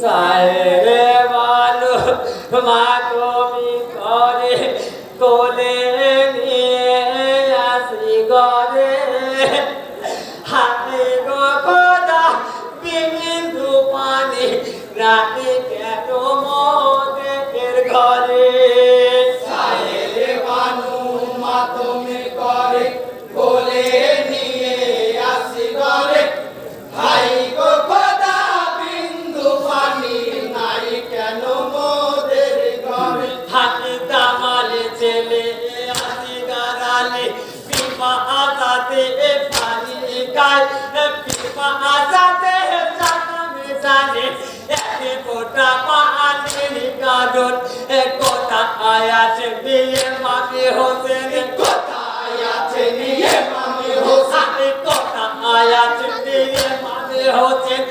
সায়রে বালু মা তুমি করে কোলে নিয়ে আসি গরে। হাতে গো খোদা বিন্দু পানি রাতে কেন মোদের ঘরে। জানে পিপা আজাদে পানি গায় পিপা আজাদে জানে জানে, একে কোটা পানি কারণ কোটা আয়াছে বিয়ে মামি হোসেন কোটা আয়াছে নিয়ে মামি হোসেন কোটা আয়াছে বিয়ে মামি হোসেন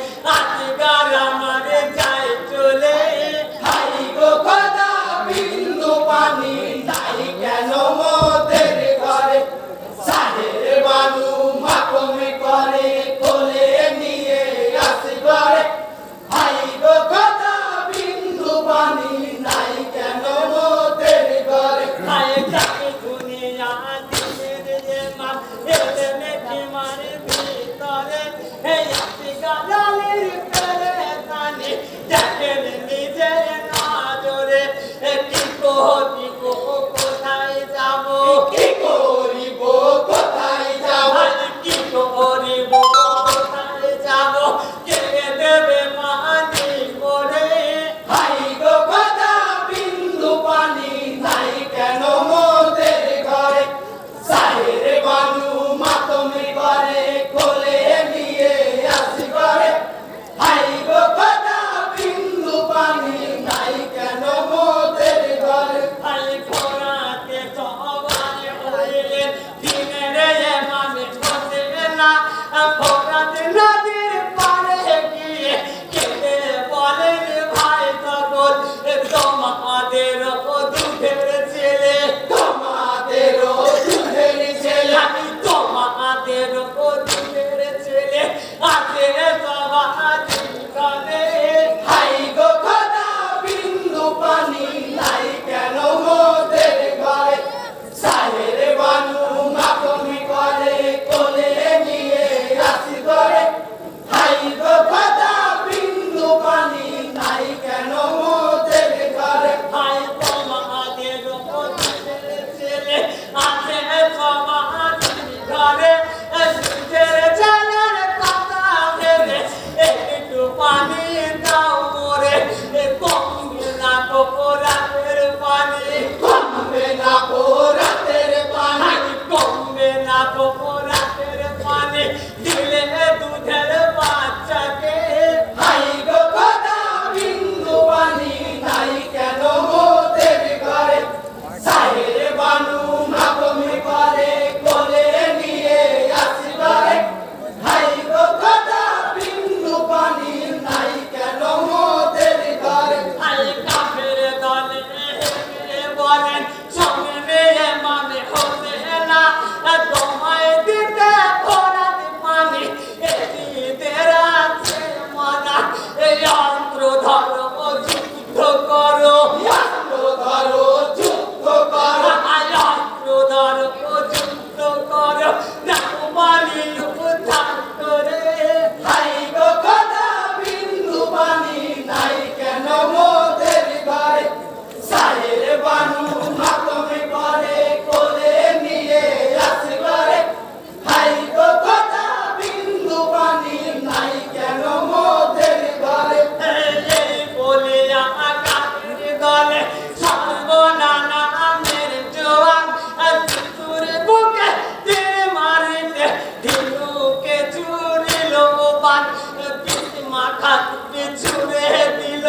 মাথা তুলে ছুড়ে দিল।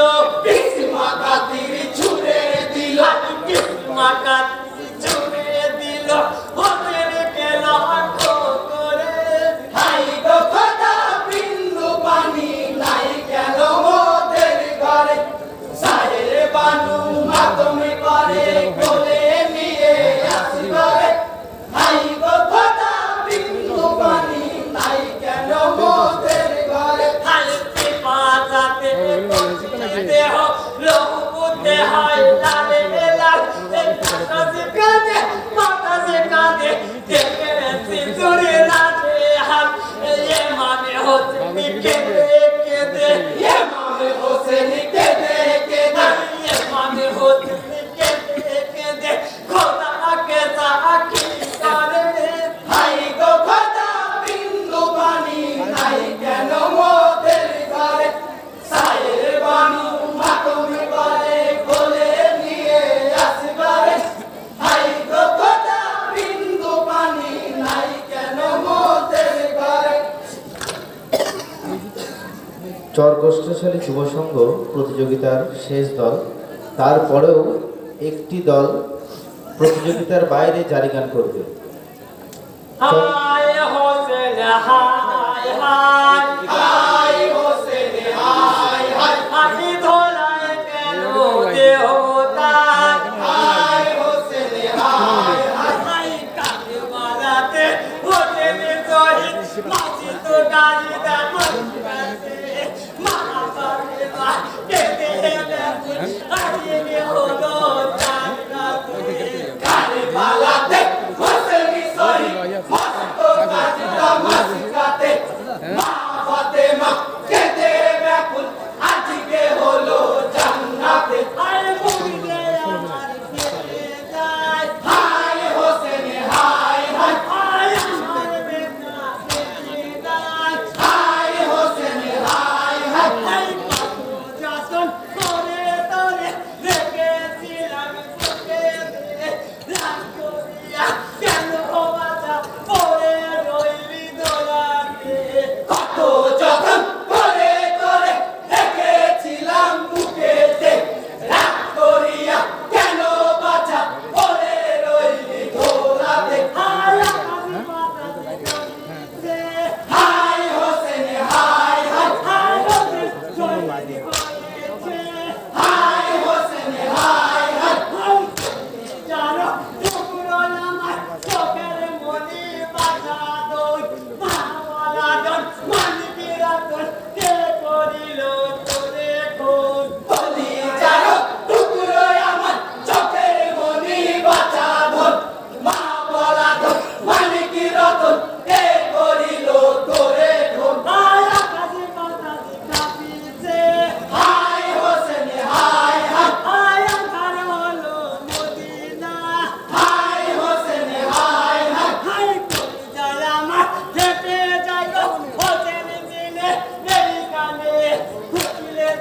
মাথা তিনি ছুড়ে দিল। মাথা ছুড়ে দিল। ওদের কেনা করে। হাই গোটা বিন্দু পানি নাই কেন ওদের ঘরে? সাহের বানু মাতমে করে সালে যুব সংঘ প্রতিযোগিতার শেষ দল। তারপরেও একটি দল প্রতিযোগিতার বাইরে জারি গান করবে। হায় হায় হায় হায়। Oh!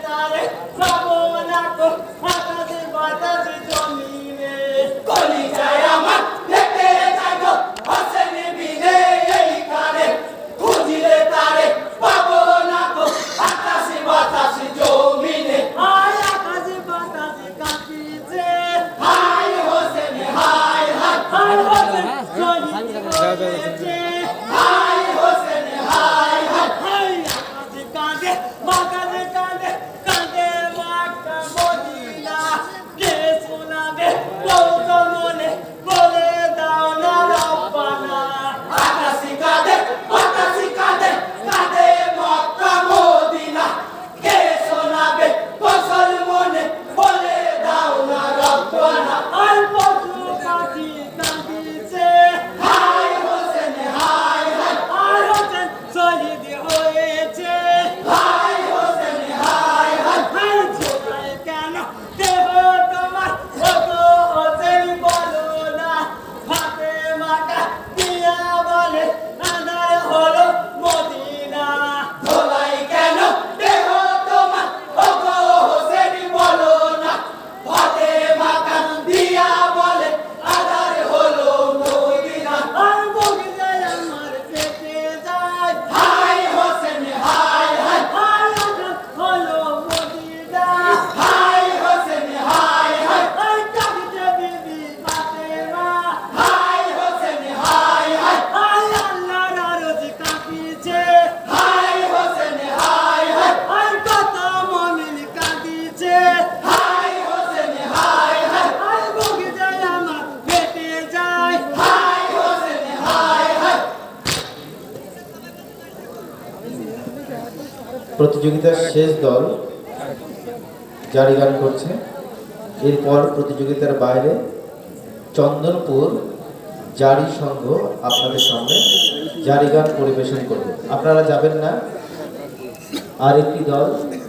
তারে যাব না আকাশে বাতাসে জমিনে। কলি যায় আমার দেখতে যাই গো বিনে এই কারে। খুঁজিলে তারে পাবো না আকাশে বাতাসে জমিনে। হায়, আকাশে বাতাসে কাঁপিছে হায়, হোসেন, হায় হায়। হায়, হোসেন প্রতিযোগিতার শেষ দল জারি গান করছে। এরপর প্রতিযোগিতার বাইরে চন্দনপুর জারি সংঘ আপনাদের সামনে জারি গান পরিবেশন করবে। আপনারা যাবেন না। আরেকটি দল